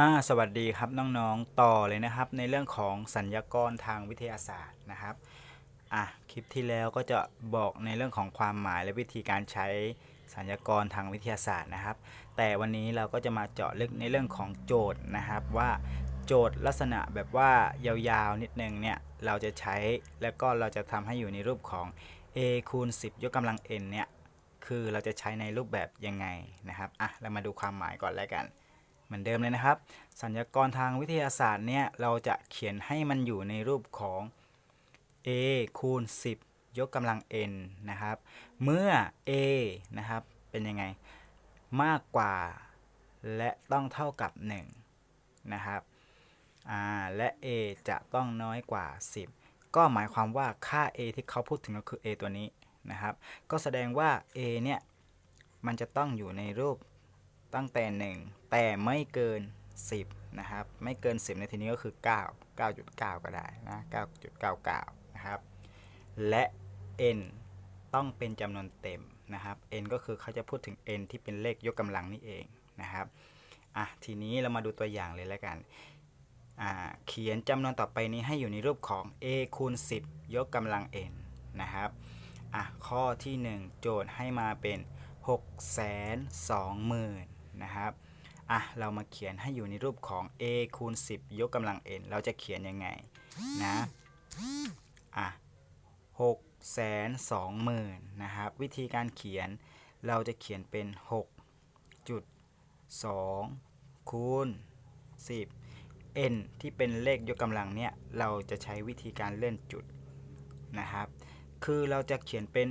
อ่าสวัสดีครับน้องๆต่อเลยนะครับ ในเรื่องของสัญญากรทางวิทยาศาสตร์นะครับอะคลิปที่แล้วก็จะบอกในเรื่องของความหมายและวิธีการใช้สัญญากรทางวิทยาศาสตร์นะครับ แต่วันนี้เราก็จะมาเจาะลึกในเรื่องของโจทย์นะครับ ว่าโจทย์ลักษณะแบบว่ายาวๆนิดนึงเนี่ยเราจะใช้แล้วก็เราจะทำให้อยู่ในรูปของ a คูณ10 ยกกำลัง n เนี่ยคือเราจะใช้ในรูปแบบยังไงนะครับอะเรามาดูความหมายก่อนแล้วกัน เหมือนเดิมเลยนะครับ สัญญากรทางวิทยาศาสตร์เนี่ยเราจะเขียนให้มันอยู่ในรูปของ a คูณ 10 ยกกำลัง n นะครับ เมื่อ a นะครับเป็นยังไงมากกว่า และต้องเท่ากับ 1 นะครับและ a จะต้องน้อยกว่า 10 ก็หมายความว่าค่า a ที่เขาพูดถึงก็คือ a ตัวนี้นะครับ ก็แสดงว่า a เนี่ย มันจะต้องอยู่ในรูป ตั้งแต่ 1 แต่ไม่เกิน 10 นะครับ ไม่เกิน 10 ในทีนี้ก็คือ 9 9.9 ก็ได้นะ9.99 นะครับ และ n ต้องเป็นจำนวนเต็มนะครับ n ก็คือเขาจะพูดถึง n ที่เป็นเลขยกกำลังนี่เองนะครับอะทีนี้เรามาดูตัวอย่างเลยแล้วกันอ่าเขียนจำนวนต่อไปนี้ให้อยู่ในรูปของ a คูณ10 ยกกำลัง n นะครับอะข้อที่ 1 โจทย์ให้มาเป็น 6 2 0 0 0 0 นะครับอะเรามาเขียนให้อยู่ในรูปของ a คูณ 10 ยกกำลัง n เราจะเขียนยังไงนะอะ6แสน2หมื่นนะครับ วิธีการเขียนเราจะเขียนเป็น6จุด2คูณ 10 n ที่เป็นเลขยกกำลังเนี่ย เราจะใช้วิธีการเลื่อนจุดนะครับ คือเราจะเขียนเป็น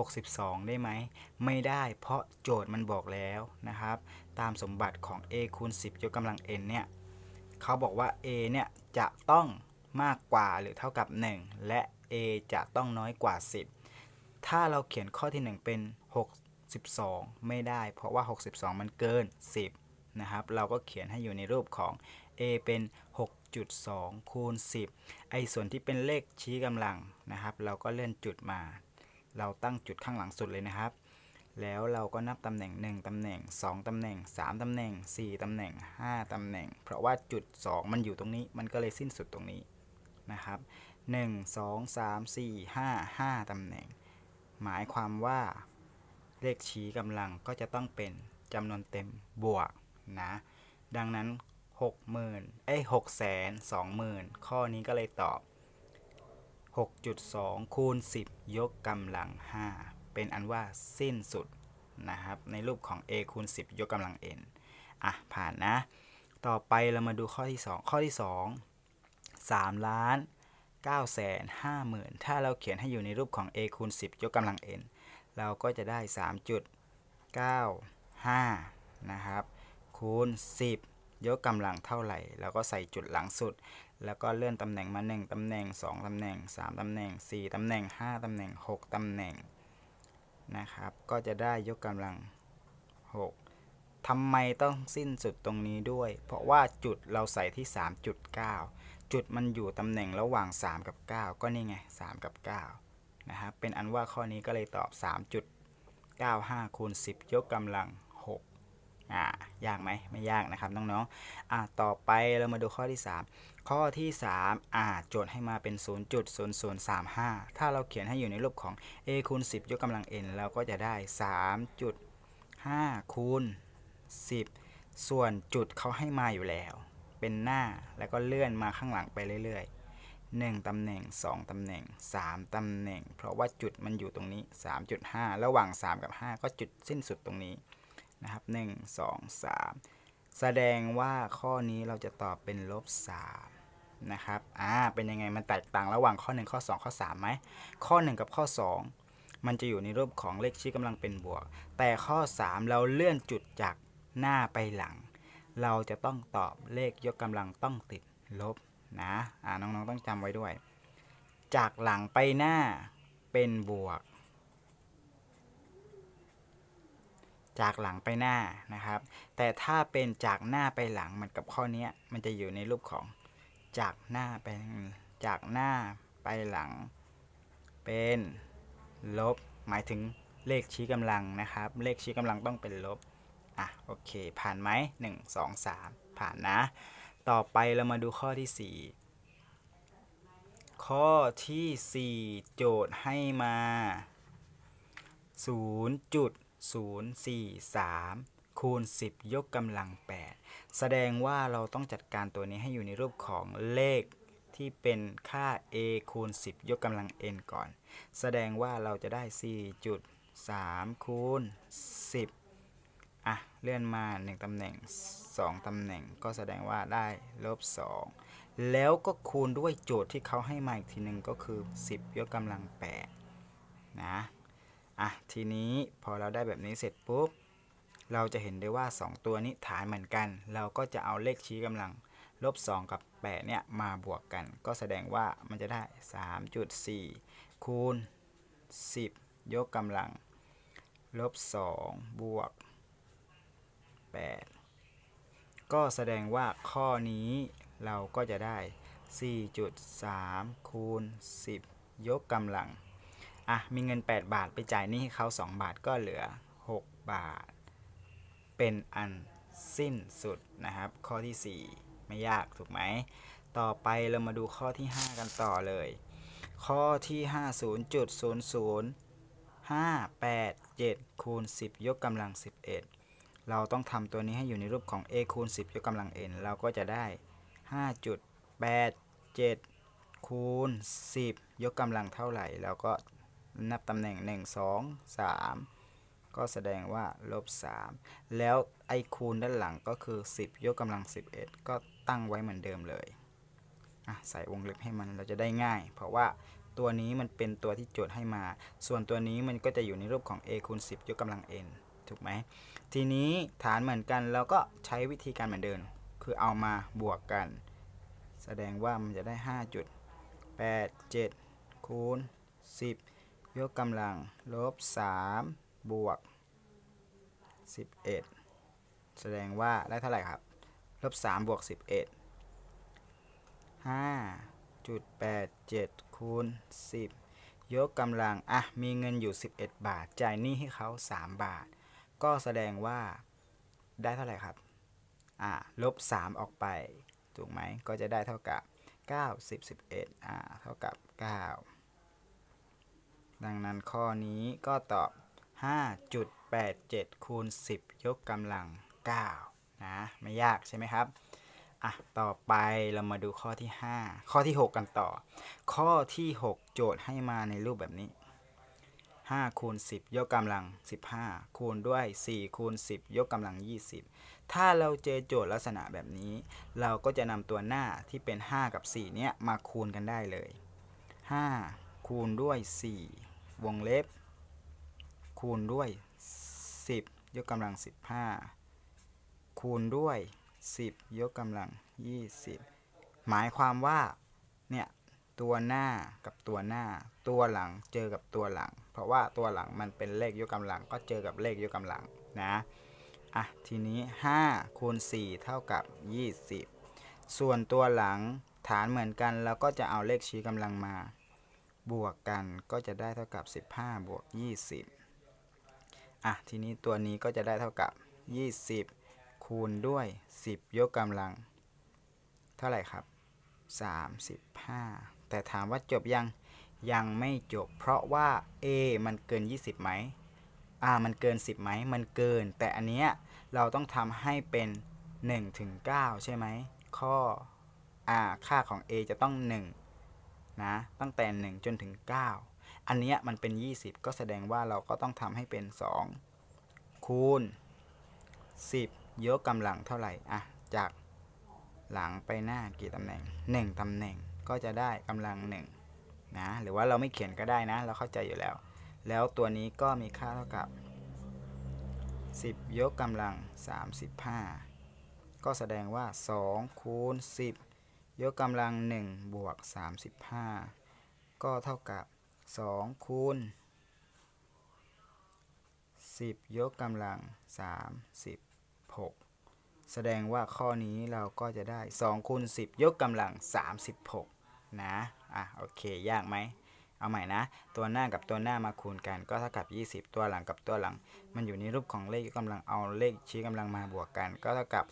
62 ได้ไหม ไม่ได้เพราะโจทย์มันบอกแล้วนะครับ ตามสมบัติของ a คูณ 10 ยกกำลัง n เนี่ยเขาบอกว่า a เนี่ยจะต้องมากกว่าหรือเท่ากับ 1 และ a จะต้องน้อยกว่า 10 ถ้าเราเขียนข้อที่ 1 เป็น 62 ไม่ได้ เพราะว่า 62 มันเกิน 10 นะครับ เราก็เขียนให้อยู่ในรูปของ a เป็น 6.2 คูณ 10 ไอ้ส่วนที่เป็นเลขชี้กำลังนะครับ เราก็เลื่อนจุดมา เราตั้งจุดข้างหลังสุดเลยนะครับ แล้วเราก็นับตำแหน่ง 1ตำแหน่ง 2ตำแหน่ง 3ตำแหน่ง 4ตำแหน่ง 5ตำแหน่ง เพราะว่าจุด 2 มันอยู่ตรงนี้ มันก็เลยสิ้นสุดตรงนี้นะครับ 1 2 3 4 5 5ตำแหน่ง หมายความว่าเลขชี้กำลังก็จะต้องเป็นจำนวนเต็มบวกนะ ดังนั้น 60,000เอ้ย6แสน20,000 ข้อนี้ก็เลยตอบ 6.2 คูณ 10 ยกกำลัง 5 เป็นอันว่าสิ้นสุดนะครับ ในรูปของ a คูณ 10 ยกกำลัง n อะ ผ่านนะ ต่อไปเรามาดูข้อที่ 2 ข้อที่ 2 3 ล้าน9แสน5หมื่นถ้าเราเขียนให้อยู่ในรูปของ a คูณ 10 ยกกำลัง n เราก็จะได้ 3.95 นะครับ คูณ 10 ยกกำลังเท่าไหร่ เราก็ใส่จุดหลังสุด แล้วก็เลื่อนตำแหน่งมา 1 ตำแหน่ง 2 ตำแหน่ง 3 ตำแหน่ง 4 ตำแหน่ง 5 ตำแหน่ง 6 ตำแหน่งนะครับ ก็จะได้ยกกำลัง 6ทำไมต้องสิ้นสุดตรงนี้ด้วย เพราะว่าจุดเราใส่ที่ 3.9 จุดมันอยู่ตำแหน่งระหว่าง 3 กับ 9 ก็นี่ไง 3 กับ9นะครับเป็นอันว่าข้อนี้ก็เลยตอบ 3.95คูณ10 ยกกำลัง อ่ายากไหมไม่ยากนะครับน้องๆอ่าต่อไปเรามาดูข้อที่ 3 ข้อที่ 3อ่าโจทย์ให้มาเป็น 0.0035 ถ้าเราเขียนให้อยู่ในรูปของ a คูณ10 ยกกำลัง n เราก็จะได้ 3.5คูณ10 ส่วนจุดเขาให้มาอยู่แล้ว เป็นหน้าแล้วก็เลื่อนมาข้างหลังไปเรื่อยๆ1ตำแหน่ง 2ตำแหน่ง 3ตำแหน่ง เพราะว่าจุดมันอยู่ตรงนี้ 3.5 ระหว่าง 3 กับ 5 ก็จุดสิ้นสุดตรงนี้ นะครับ1 2 3 แสดงว่าข้อนี้เราจะตอบเป็นลบ3นะครับอ่าเป็นยังไงมันแตกต่างระหว่างข้อ 1 ข้อ 2 ข้อ3ไหมข้อ 1 กับข้อ 2 มันจะอยู่ในรูปของเลขชี้กำลังเป็นบวก แต่ข้อ 3 เราเลื่อนจุดจากหน้าไปหลัง เราจะต้องตอบเลขยกกำลังต้องติดลบนะอ่าน้องๆต้องจำไว้ด้วย จากหลังไปหน้าเป็นบวก จากหลังไปหน้านะครับ แต่ถ้าเป็นจากหน้าไปหลังมันกับข้อนี้มันจะอยู่ในรูปของจากหน้าไปจากหน้าไปหลัง เป็นลบ หมายถึงเลขชี้กำลังนะครับ เลขชี้กำลังต้องเป็นลบอะโอเค ผ่านไหมหนึ่งสองสามผ่านนะ ต่อไปเรามาดูข้อที่4ข้อทีสี่4โจทย์ให้มา 043 คูณ 10 ยกกำลัง 8 แสดงว่าเราต้องจัดการตัวนี้ให้อยู่ในรูปของเลขที่เป็นค่า a คูณ 10 ยกกำลัง n ก่อน แสดงว่าเราจะได้ 4.3 คูณ 10 อะ เลื่อนมา 1 ตำแหน่ง 2 ตำแหน่ง ก็แสดงว่าได้ลบ 2 แล้วก็คูณด้วยโจทย์ที่เขาให้มาอีกทีหนึ่งก็คือ 10 ยกกำลัง 8 นะ อะทีนี้พอเราได้แบบนี้เสร็จปุ๊บเราจะเห็นได้ว่า 2 ตัวนี้ฐานเหมือนกัน เราก็จะเอาเลขชี้กำลังลบ 2 กับ 8 เนี่ย มาบวกกัน ก็แสดงว่ามันจะได้ 3.4 คูณ 10 ยกกำลัง ลบ 2 บวก 8 ก็แสดงว่าข้อนี้เราก็จะได้ 4.3 คูณ 10 ยกกำลัง อะมีเงิน 8 บาทไปจ่ายหนี้ให้เขา 2 บาทก็เหลือ 6 บาท เป็นอันสิ้นสุดนะครับ ข้อที่ 4 ไม่ยากถูกไหม ต่อไปเรามาดูข้อที่ 5 กันต่อเลย ข้อที่ 50.00 5 8 7คูณ10 ยกกำลัง 11 เราต้องทำตัวนี้ให้อยู่ในรูปของ a คูณ10 ยกกำลัง n เราก็จะได้ 5.87คูณ10 ยกกำลังเท่าไหร่ เราก็ นับตำแหน่ง 1 2 3 ก็แสดงว่าลบ 3 แล้วไอคูณด้านหลังก็คือ 10 ยกกำลัง 11 ก็ตั้งไว้เหมือนเดิมเลยใส่วงเล็บให้มันเราจะได้ง่าย เพราะว่าตัวนี้มันเป็นตัวที่โจทย์ให้มา ส่วนตัวนี้มันก็จะอยู่ในรูปของ a คูณ10 ยกกำลัง n ถูกไหม ทีนี้ฐานเหมือนกันเราก็ใช้วิธีการเหมือนเดิม คือเอามาบวกกัน แสดงว่ามันจะได้ 5.87 คูณ 10 ยกกำลังลบ3บวก11 แสดงว่าได้เท่าไหร่ครับ ลบ3บวก11 5.87คูณ10 ยกกำลัง อะ มีเงินอยู่ 11 บาท จ่ายหนี้ให้เขา 3 บาท ก็แสดงว่าได้เท่าไหร่ครับ อ่าลบ 3 ออกไป ถูกไหม ก็จะได้เท่ากับ 9 10 11 อ่า เท่ากับ 9 ดังนั้นข้อนี้ก็ตอบ 5.87 คูณ 10 ยกกำลัง 9 นะ ไม่ยากใช่ไหมครับ อะ ต่อไปเรามาดูข้อที่ 5 ข้อที่ 6 กันต่อ ข้อที่ 6 โจทย์ให้มาในรูปแบบนี้ 5 คูณ 10 ยกกำลัง 15 คูณด้วย 4 คูณ 10 ยกกำลัง 20 ถ้าเราเจอโจทย์ลักษณะแบบนี้ เราก็จะนำตัวหน้าที่เป็น 5 กับ 4 เนี้ยมาคูณกันได้เลย 5 คูณด้วย 4 วงเล็บ คูณด้วย 10 ยกกำลัง 15 คูณด้วย 10 ยกกำลัง 20 หมายความว่า เนี่ย ตัวหน้ากับตัวหน้า ตัวหลังเจอกับตัวหลัง เพราะว่าตัวหลังมันเป็นเลขยกกำลัง ก็เจอกับเลขยกกำลังนะอะทีนี้ 5 คูณ 4 เท่ากับ 20 ส่วนตัวหลังฐานเหมือนกัน แล้วก็จะเอาเลขชี้กำลังมา บวกกันก็จะได้เท่ากับ 15 บวก 20 อะ ทีนี้ตัวนี้ก็จะได้เท่ากับ 20 คูณด้วย 10 ยกกำลัง เท่าไหร่ครับ 35 แต่ถามว่าจบยังยังไม่จบ เพราะว่า a มันเกิน 20ไหมอ่ามันเกิน 10ไหมมันเกิน แต่อันเนี้ยเราต้องทำให้เป็น1ถึง9ใช่ไหมข้ออ่าค่าของ a จะต้อง 1 นะตั้งแต่ 1 จนถึง 9 อันเนี้ยมันเป็น 20 ก็แสดงว่าเราก็ต้องทำให้เป็น 2 คูณ 10 ยกกำลังเท่าไหร่อะจากหลังไปหน้ากี่ตำแหน่ง 1ตำแหน่งก็จะได้กำลัง1นะหรือว่าเราไม่เขียนก็ได้นะ เราเข้าใจอยู่แล้ว แล้วตัวนี้ก็มีค่าเท่ากับ 10 ยกกำลัง 35 ก็แสดงว่า 2 คูณ 10 ยกกำลัง1บวก35 ก็เท่ากับ 2 คูณ 10 ยกกำลัง 36 แสดงว่าข้อนี้เราก็จะได้ 2 คูณ 10 ยกกำลัง 36 นะ อะ โอเค ยากไหม เอาใหม่นะ ตัวหน้ากับตัวหน้ามาคูณกันก็เท่ากับ 20 ตัวหลังกับตัวหลัง มันอยู่ในรูปของเลขยกกำลังเอาเลขชี้กำลังมาบวกกัน ก็เท่ากับ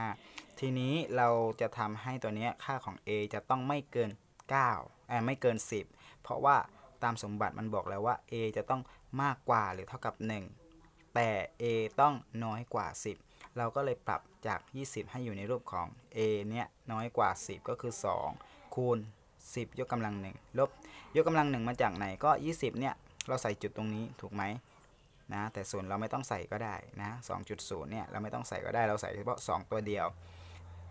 35 ทีนี้เราจะทำให้ตัวนี้ค่าของ a จะต้องไม่เกิน9เออไม่เกิน 10 เพราะว่าตามสมบัติมันบอกแล้วว่า a จะต้องมากกว่าหรือเท่ากับ 1 แต่ a ต้องน้อยกว่า 10 เราก็เลยปรับจาก 20 ให้อยู่ในรูปของ a เนี่ยน้อยกว่า 10 ก็คือ 2 คูณ 10 ยกกำลัง1ลบ ยกกำลัง1มาจากไหนก็ 20 เนี่ย เราใส่จุดตรงนี้ถูกไหมนะแต่ส่วนเราไม่ต้องใส่ก็ได้นะ2.0เนี่ยเราไม่ต้องใส่ก็ได้เราใส่เฉพาะ 2 ตัวเดียว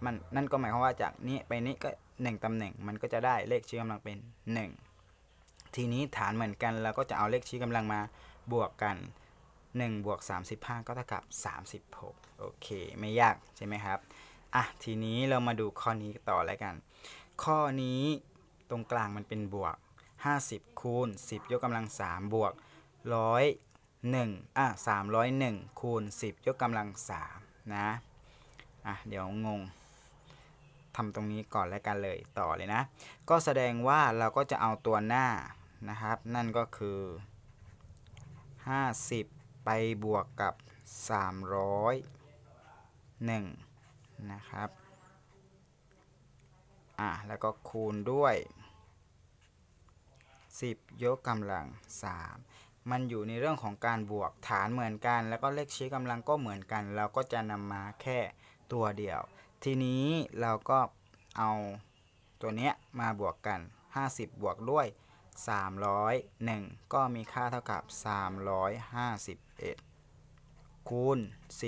มันนั่นก็หมายความว่าจากนี้ไปนี้ก็ 1ตำแหน่งมันก็จะได้เลขชี้กำลังเป็น 1 ทีนี้ฐานเหมือนกันเราก็จะเอาเลขชี้กำลังมาบวกกัน1บวก35 ก็เท่ากับ 36 โอเค ไม่ยากใช่ไหมครับ อะ ทีนี้เรามาดูข้อนี้ต่อแล้วกัน ข้อนี้ตรงกลางมันเป็นบวก 50 คูณ 10 ยกกำลัง 3 บวก 101 อะ 301 คูณ 10 ยกกำลัง 3 นะ อะ เดี๋ยวงงทำตรงนี้ก่อนแล้วกันเลยต่อเลยนะ ก็แสดงว่าเราก็จะเอาตัวหน้านะครับ นั่นก็คือ 50 ไปบวกกับ 301 นะครับ อะ แล้วก็คูณด้วย 10 ยกกำลัง 3 มันอยู่ในเรื่องของการบวกฐานเหมือนกัน แล้วก็เลขชี้กำลังก็เหมือนกัน เราก็จะนำมาแค่ตัวเดียว ทีนี้เราก็เอาตัวเนี้ยมาบวกกัน 50 บวกด้วย 301 ก็มีค่าเท่ากับ 351 คูณ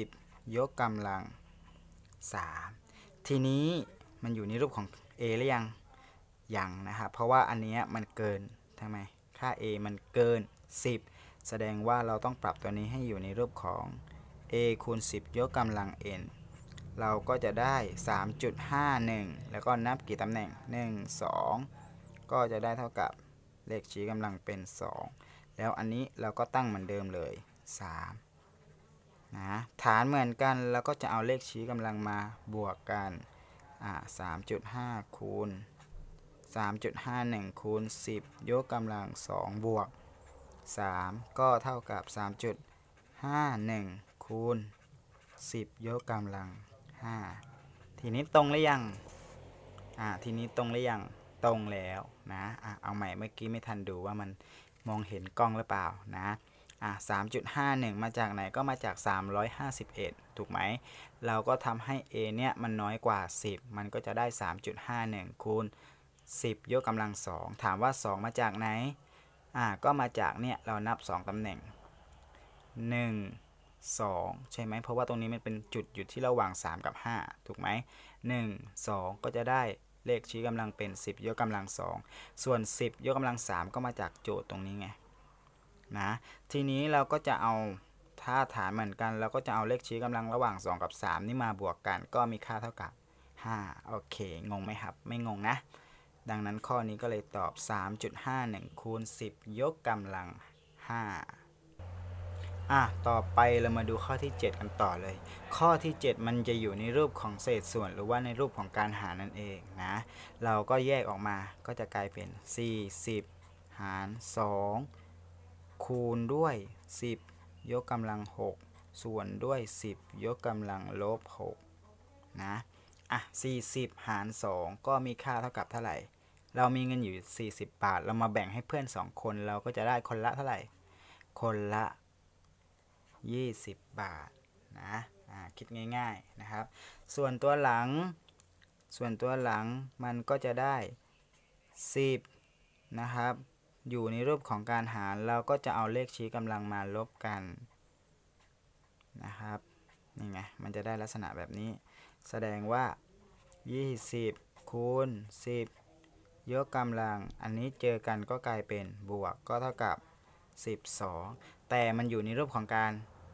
10 ยกกำลัง 3 ทีนี้มันอยู่ในรูปของ a หรือยังยังนะครับเพราะว่าอันเนี้ยมันเกิน ทำไม ค่า a มันเกิน 10 แสดงว่าเราต้องปรับตัวนี้ให้อยู่ในรูปของ a คูณ 10 ยกกำลัง n เราก็จะได้ 3.51 แล้วก็นับกี่ตำแหน่ง 1 2 ก็จะได้เท่ากับเลขชี้กำลังเป็น 2 แล้วอันนี้เราก็ตั้งเหมือนเดิมเลย 3 นะ ฐานเหมือนกันเราก็จะเอาเลขชี้กำลังมาบวกกัน 3.5 คูณ 3.51คูณ10 ยกกำลัง2บวก 3 ก็เท่ากับ 3.51คูณ10 ยกกำลัง 5 ทีนี้ตรงหรือยัง อ่า ทีนี้ตรงหรือยัง ตรงแล้วนะอะเอาใหม่เมื่อกี้ไม่ทันดูว่ามันมองเห็นกล้องหรือเปล่านะอะ3.51 มาจากไหนก็มาจาก 351 ถูกไหม เราก็ทำให้ a เนี่ยมันน้อยกว่า 10 มันก็จะได้ 3.51 คูณ 10 ยกกำลัง2ถามว่า 2 มาจากไหน อ่า ก็มาจากเนี่ยเรานับ 2 ตำแหน่ง 1 2 ใช่ไหมเพราะว่าตรงนี้มันเป็นจุดอยู่ที่ระหว่าง 3 กับ 5 ถูกไหม 1 2 ก็จะได้เลขชี้กำลังเป็น 10 ยกกำลัง2ส่วน 10 ยกกำลัง 3 ก็มาจากโจทย์ตรงนี้ไงนะทีนี้เราก็จะเอาถ้าฐานเหมือนกันเราก็จะเอาเลขชี้กำลังระหว่าง 2 กับ 3 นี่มาบวกกันก็มีค่าเท่ากับ 5 โอเค งงไหมครับ ไม่งงนะ ดังนั้นข้อนี้ก็เลยตอบ 3.51 คูณ 10 ยกกำลัง 5 อะ ต่อไปเรามาดูข้อที่ 7 กันต่อเลย ข้อที่ 7 มันจะอยู่ในรูปของเศษส่วน หรือว่าในรูปของการหารนั่นเองนะ เราก็แยกออกมาก็จะกลายเป็น 40 หาร 2 คูณด้วย 10 ยกกำลัง 6 ส่วนด้วย 10 ยกกำลังลบ 6 นะ อะ 40 หาร 2 ก็มีค่าเท่ากับเท่าไหร่ เรามีเงินอยู่ 40 บาท เรามาแบ่งให้เพื่อน 2 คน เราก็จะได้คนละเท่าไหร่ คนละ 20 บาทนะอ่าคิดง่ายๆนะครับ ส่วนตัวหลัง ส่วนตัวหลังมันก็จะได้ 10 นะครับ อยู่ในรูปของการหาร เราก็จะเอาเลขชี้กำลังมาลบกันนะครับ นี่ไง มันจะได้ลักษณะแบบนี้ แสดงว่า 20 คูณ 10 ยกกำลัง อันนี้เจอกันก็กลายเป็นบวกก็เท่ากับ 12 แต่มันอยู่ในรูปของการ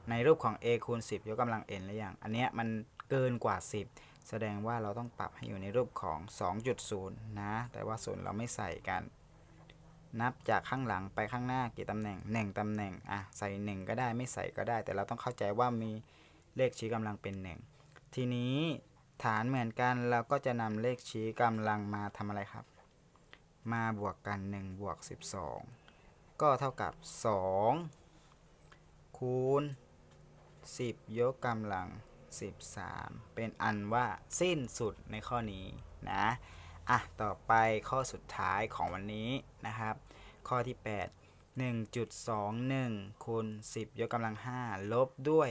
ในรูปของ a คูณ 10 ยกกำลัง n หรือยัง อันเนี้ยมันเกินกว่า 10 แสดงว่าเราต้องปรับให้อยู่ในรูปของ 2.0 นะ แต่ว่าศูนย์เราไม่ใส่กัน นับจากข้างหลังไปข้างหน้ากี่ตำแหน่ง 1 ตำแหน่ง อะ ใส่ 1 ก็ได้ไม่ใส่ก็ได้ แต่เราต้องเข้าใจว่ามีเลขชี้กำลังเป็น 1 ทีนี้ฐานเหมือนกันเราก็จะนำเลขชี้กำลังมาทำอะไรครับ มาบวกกัน1บวก12 ก็เท่ากับ 2 คูณ 10 ยกกำลัง 13 เป็นอันว่าสิ้นสุดในข้อนี้นะอะต่อไปข้อสุดท้ายของวันนี้นะครับ ข้อที่ 8 1.21คูณ10 ยกกำลัง 5 ลบด้วย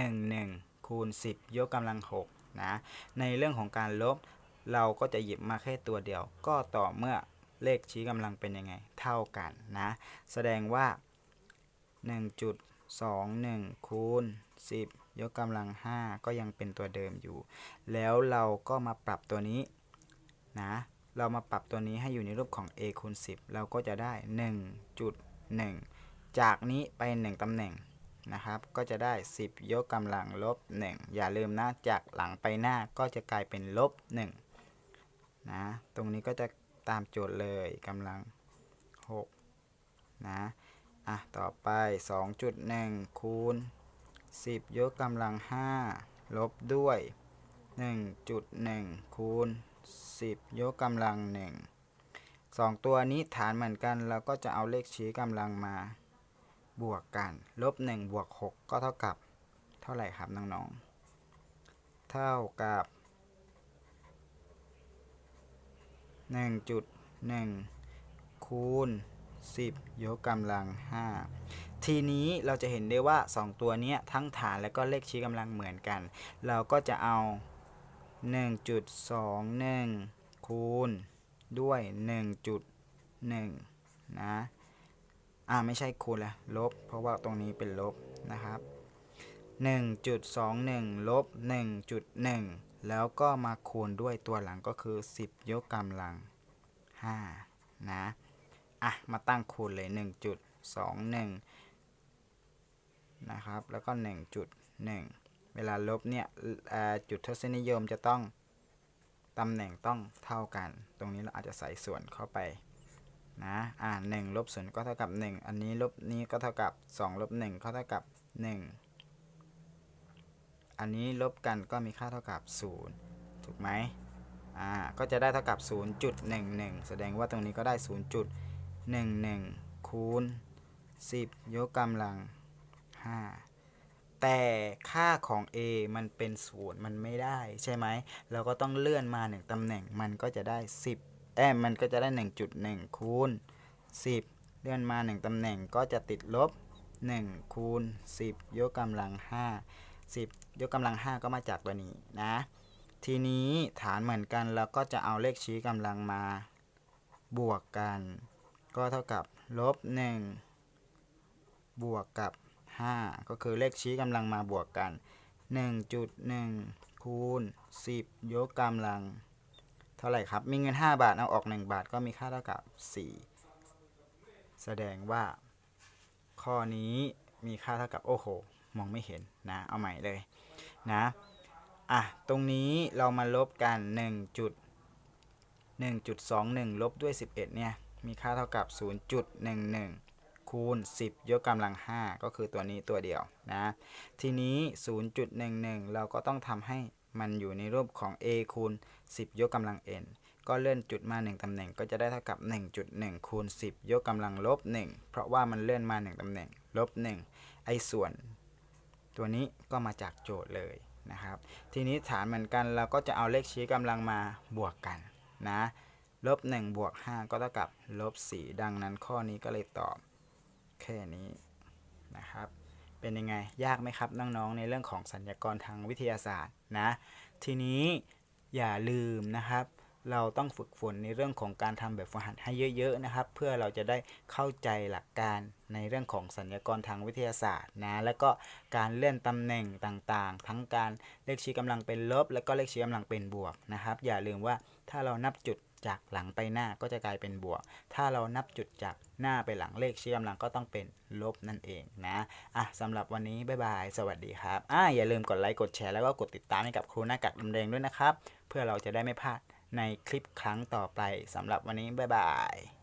1 1คูณ10 ยกกำลัง6นะในเรื่องของการลบ เราก็จะหยิบมาแค่ตัวเดียว ก็ต่อเมื่อเลขชี้กำลังเป็นยังไง เท่ากันนะแสดงว่า 1.21คูณ10 ยกกำลัง 5 ก็ยังเป็นตัวเดิมอยู่ แล้วเราก็มาปรับตัวนี้นะเรามาปรับตัวนี้ให้อยู่ในรูปของ a คูณ10 เราก็จะได้ 1.1 จากนี้ไป 1 ตำแหน่ง นะครับ ก็จะได้ 10 ยกกำลังลบ 1 อย่าลืมนะ จากหลังไปหน้าก็จะกลายเป็นลบ1นะ ตรงนี้ก็จะตามโจทย์เลยกำลัง 6 นะ อะ ต่อไป 2.1 คูณ 10 ยกกำลัง 5 ลบด้วย 1.1 คูณ 10 ยกกำลัง 1 2 ตัวนี้ฐานเหมือนกัน เราก็จะเอาเลขชี้กำลังมา บวกกันลบ1บวก6ก็เท่ากับเท่าไหร่ครับน้องๆ เท่ากับ 1.1 คูณ 10 ยกกำลัง 5 ทีนี้เราจะเห็นได้ว่า 2 ตัวนี้ทั้งฐานและก็เลขชี้กำลังเหมือนกัน เราก็จะเอา 1.21 คูณด้วย 1.1 นะ อ่าไม่ใช่คูณละลบ เพราะว่าตรงนี้เป็นลบนะครับ 1.21 ลบ 1.1 แล้วก็มาคูณด้วยตัวหลังก็คือ 10 ยกกำลัง 5 นะ อะ มาตั้งคูณเลย 1.21 นะครับ แล้วก็ 1.1 เวลาลบเนี่ยเอ่อจุดทศนิยมจะต้องตำแหน่งต้องเท่ากัน ตรงนี้เราอาจจะใส่ส่วนเข้าไป นะอ่า1ลบ0ก็เท่ากับ 1 อันนี้ลบนี้ก็เท่ากับ 2 ลบ1ก็เท่ากับ 1 อันนี้ลบกันก็มีค่าเท่ากับ 0 ถูกไหมอ่าก็จะได้เท่ากับ 0.11 แสดงว่าตรงนี้ก็ได้ 0.11 คูณ 10 ยกกำลัง 5 แต่ค่าของ a มันเป็นศูนย์มันไม่ได้ใช่ไหมเราก็ต้องเลื่อนมา 1ตำแหน่งมันก็จะได้ 10 เอ้ยมันก็จะได้ 1.1 คูณ 10 เลื่อนมา 1 ตำแหน่งก็จะติดลบ 1 คูณ 10 ยกกำลัง 5 10 ยกกำลัง 5 ก็มาจากตัวนี้นะ ทีนี้ฐานเหมือนกันเราก็จะเอาเลขชี้กำลังมาบวกกัน ก็เท่ากับลบ 1 บวกกับ 5 ก็คือเลขชี้กำลังมาบวกกัน 1.1 คูณ 10 ยกกำลัง ท่าไหร่ครับ มีเงิน 5 บาท เอาออก 1 บาทก็มีค่าเท่ากับ 4 แสดงว่า ข้อนี้มีค่าเท่ากับโอ้โห มองไม่เห็นนะ เอาใหม่เลยนะ อะ ตรงนี้เรามาลบกัน 1 จุด 1.21 ลบด้วย 11 เนี่ย มีค่าเท่ากับ 0.11 คูณ 10 ยกกำลัง 5 ก็คือตัวนี้ตัวเดียวนะ ทีนี้ 0.11 เราก็ต้องทำให้ มันอยู่ในรูปของ a คูณ 10 ยกกำลัง n ก็เลื่อนจุดมา 1ตำแหน่งก็จะได้เท่ากับ 1.1 คูณ 10 ยกกำลังลบ 1 เพราะว่ามันเลื่อนมา 1ตำแหน่งลบ 1 ไอ้ส่วน ตัวนี้ก็มาจากโจทย์เลยนะครับ ทีนี้ฐานเหมือนกันเราก็จะเอาเลขชี้กำลังมาบวกกันนะลบ1บวก5ก็เท่ากับลบ4ดังนั้นข้อนี้ก็เลยตอบแค่นี้นะครับ เป็นยังไงยากไหมครับน้องๆในเรื่องของสัญญากรทางวิทยาศาสตร์ นะทีนี้อย่าลืมนะครับ เราต้องฝึกฝนในเรื่องของการทำแบบฝึกหัดให้เยอะๆนะครับ เพื่อเราจะได้เข้าใจหลักการในเรื่องของสัญญากรทางวิทยาศาสตร์นะแล้วก็การเลื่อนตำแหน่งต่างๆ ทั้งการเลขชี้กำลังเป็นลบ และก็เลขชี้กำลังเป็นบวกนะครับ อย่าลืมว่าถ้าเรานับจุด จากหลังไปหน้าก็จะกลายเป็นบวก ถ้าเรานับจุดจากหน้าไปหลังเลขเชื่อมลังก็ต้องเป็นลบนั่นเองนะอะสำหรับวันนี้บ๊ายบาย สวัสดีครับอะอย่าลืมกดไลค์กดแชร์แล้วก็กดติดตามให้กับครูหน้ากากดำแดงด้วยนะครับ เพื่อเราจะได้ไม่พลาดในคลิปครั้งต่อไปสำหรับวันนี้บ๊ายบาย